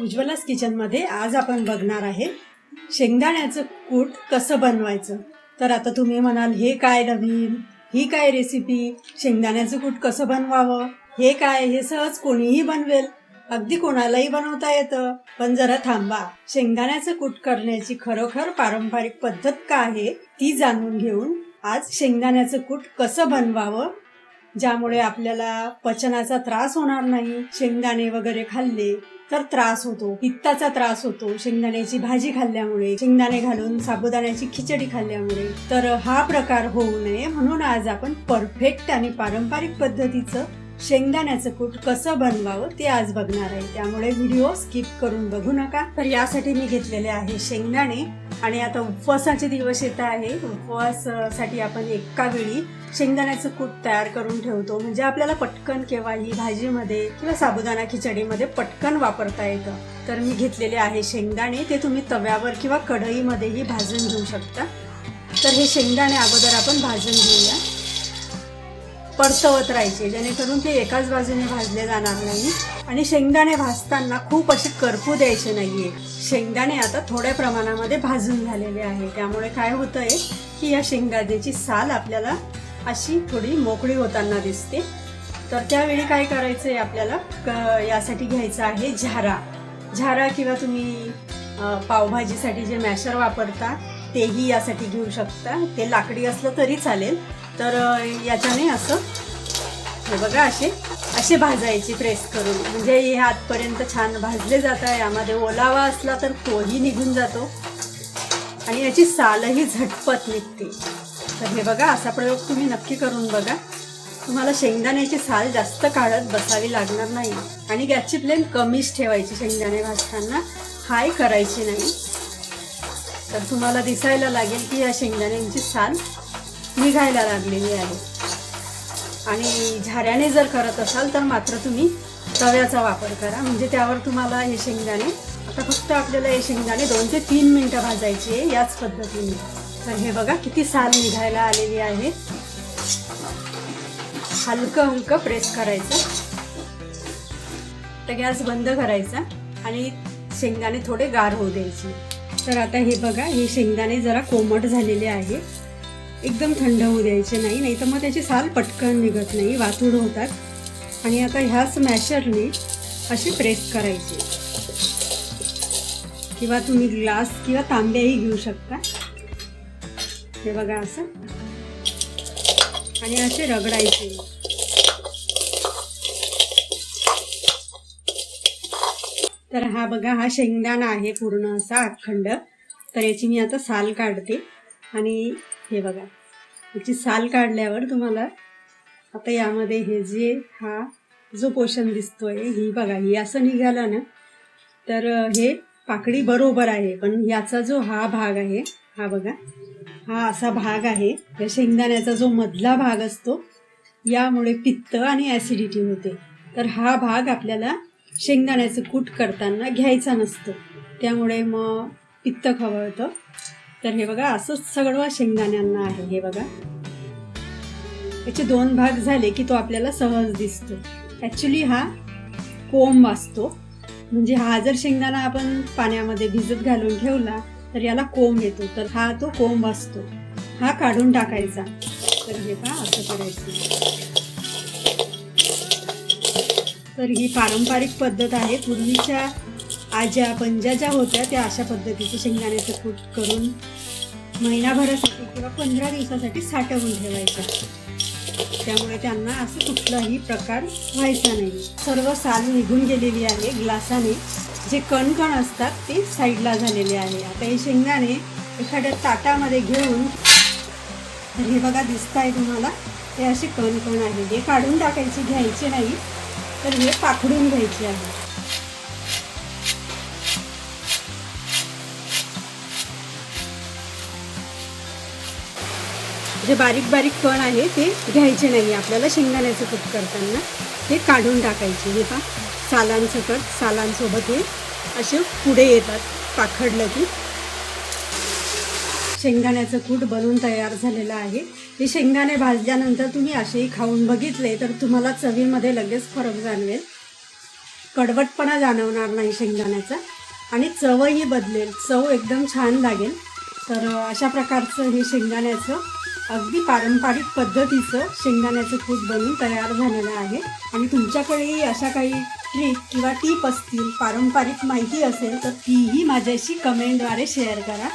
उज्ज्वलाच किचनमध्ये आज आपण बघणार आहे शेंगदाण्याचं कूट कसं बनवायचं. तर आता तुम्ही म्हणाल हे काय नवीन? ही काय रेसिपी शेंगदाण्याचं कूट कसं बनवावं? हे काय? हे सहज कोणीही बनवेल. अगदी कोणालाही बनवता येतं. पण जरा थांबा. शेंगदाण्याचं कूट करण्याची खरोखर पारंपरिक पद्धत काय आहे ती जाणून घेऊन आज शेंगदाण्याचं कूट कसं बनवावं ज्यामुळे आपल्याला पचनाचा त्रास होणार नाही. शेंगदाणे वगैरे खाल्ले तर त्रास होतो पित्ताचा त्रास होतो शेंगदाण्याची भाजी खाल्ल्यामुळे शेंगदाणे घालून साबुदाण्याची खिचडी खाल्ल्यामुळे. तर हा प्रकार होऊ नये म्हणून आज आपण परफेक्ट आणि पारंपरिक पद्धतीचं शेंगदाण्याचं कूट कसं बनवावं ते आज बघणार आहे. त्यामुळे व्हिडिओ स्किप करून बघू नका. तर यासाठी मी घेतलेले आहे शेंगदाणे. आणि आता उपवासाचे दिवस येत आहे. उपवासासाठी आपण एका वेळी शेंगदाण्याचं कूट तयार करून ठेवतो. म्हणजे आपल्याला पटकन केव्हाही भाजीमध्ये किंवा साबुदाणा खिचडीमध्ये पटकन वापरता येतं. तर मी घेतलेले आहे शेंगदाणे. ते तुम्ही तव्यावर किंवा कढईमध्येही भाजून घेऊ शकता. तर हे शेंगदाणे अगोदर आपण भाजून घेऊया. परतवत राहायचे. जेणेकरून ते एकाच बाजूने भाजले जाणार नाही. आणि शेंगदाणे भाजताना खूप असे करपू द्यायचे नाहीये. शेंगदाणे आता थोड्या प्रमाणामध्ये भाजून झालेले आहे. त्यामुळे काय होतंय की या शेंगदाण्याची साल आपल्याला अशी थोडी मोकळी होताना दिसते. तर त्यावेळी काय करायचं आहे आपल्याला? क यासाठी घ्यायचं आहे झारा. झारा किंवा तुम्ही पावभाजीसाठी जे मॅशर वापरता तेही यासाठी घेऊ शकता. ते लाकडी असलं तरी चालेल. तर याच्याने असं हे बघा असे असे भाजायचे प्रेस करून. म्हणजे हे आतपर्यंत छान भाजले जात आहे यामध्ये ओलावा असला तर तोही निघून जातो. आणि याची सालही झटपट निघते. तर हे बघा असा प्रयोग तुम्ही नक्की करून बघा. तुम्हाला शेंगदाण्याची साल जास्त काढत बसावी लागणार नाही. आणि गॅसची फ्लेम कमीच ठेवायची शेंगदाणे भाजताना. हाय करायची नाही. तर तुम्हाला दिसायला लागेल की या शेंगदाण्यांची साल निघायला लागलेली आहे. आणि झाऱ्याने जर करत असाल तर मात्र तुम्ही तव्याचा वापर करा. म्हणजे त्यावर तुम्हाला हे शेंगदाणे आता फक्त आपल्याला हे शेंगदाणे दोन ते तीन मिनटं भाजायचे आहे याच पद्धतीने. तर हे बघा किती साल निघायला आलेली आहे. हलकं हलकं प्रेस करायचं. तर गॅस बंद करायचा आणि शेंगदाणे थोडे गार होऊ द्यायचे. तर आता हे बघा हे शेंगदाणे जरा कोमट झालेले आहे. एकदम थंड होऊ द्यायचे नाही नाही तर मग त्याची साल पटकन निघत नाही वातुड होतात. आणि आता ह्याच मॅशरने अशी प्रेस करायची. किंवा तुम्ही ग्लास किंवा तांब्याही घेऊ शकता. हे बघा असं. आणि असे रगडायचे. तर हा बघा हा शेंगदाणा आहे पूर्ण असा अखंड तर याची मी आता साल काढते. आणि हे बघा याची साल काढल्यावर तुम्हाला आता यामध्ये हे जे हा जो पोषण दिसतोय ही बघा ही असं निघालं ना तर हे पाकडी बरोबर आहे पण याचा जो हा भाग आहे हा बघा हा असा भाग आहे या शेंगदाण्याचा जो मधला भाग असतो यामुळे पित्त आणि ॲसिडिटी होते. तर हा भाग आपल्याला शेंगदाण्याचं कूट करताना घ्यायचा नसतो. त्यामुळे मग पित्त खवळतं. तर हे बघा असंच सगळं शेंगदाण्यांना आहे हे बघा. याचे दोन भाग झाले की तो आपल्याला सहज दिसतो. ॲक्च्युली हा कोंब असतो. म्हणजे हा जर शेंगदाणा आपण पाण्यामध्ये भिजत घालून ठेवला तर याला कोंब येतो. तर हा तो कोंब असतो. हा काढून टाकायचा. तर हे पहा असं करायचं. तर ही पारंपरिक पद्धत आहे. पूर्वीच्या आज्या पंजा ज्या होत्या त्या अशा पद्धतीचं शेंगदाण्याचं कूट करून महिनाभरासाठी किंवा पंधरा दिवसासाठी साठवून ठेवायचं. त्यामुळे त्यांना असं कुठलाही प्रकार व्हायचा नाही. सर्व साल निघून गेलेली आहे ग्लासाने. जे कणकण असतात ते साईडला झालेले आहे. आता हे शेंगदाणे एखाद्या ताटामध्ये घेऊन तर हे बघा दिसत आहे तुम्हाला हे असे कणकण आहे. हे काढून टाकायचे घ्यायचे नाही तर हे पाखडून घ्यायचे आहे. जे बारीक बारीक कण आहे ते घ्यायचे नाही. आपल्याला शेंगदाण्याचं कूट करताना ते काढून टाकायचे. हे सालांचं तर सालांसोबत हे असे पुढे येतात पाखडलं की. शेंगदाण्याचं कूट बनवून तयार झालेलं आहे. हे शेंगदाणे भाजल्यानंतर तुम्ही असेही खाऊन बघितले तर तुम्हाला चवीमध्ये लगेच फरक जाणवेल. कडवटपणा जाणवणार नाही शेंगदाण्याचा आणि चवही बदलेल. चव एकदम छान लागेल. तर अशा प्रकारचं हे शेंगदाण्याचं अगदी पारंपरिक पद्धतीचं शेंगदाण्याचं कूट बनून तयार झालेलं आहे. आणि तुमच्याकडेही अशा काही ट्रिक किंवा टीप असतील पारंपरिक माहिती असेल तर तीही माझ्याशी कमेंटद्वारे शेअर करा.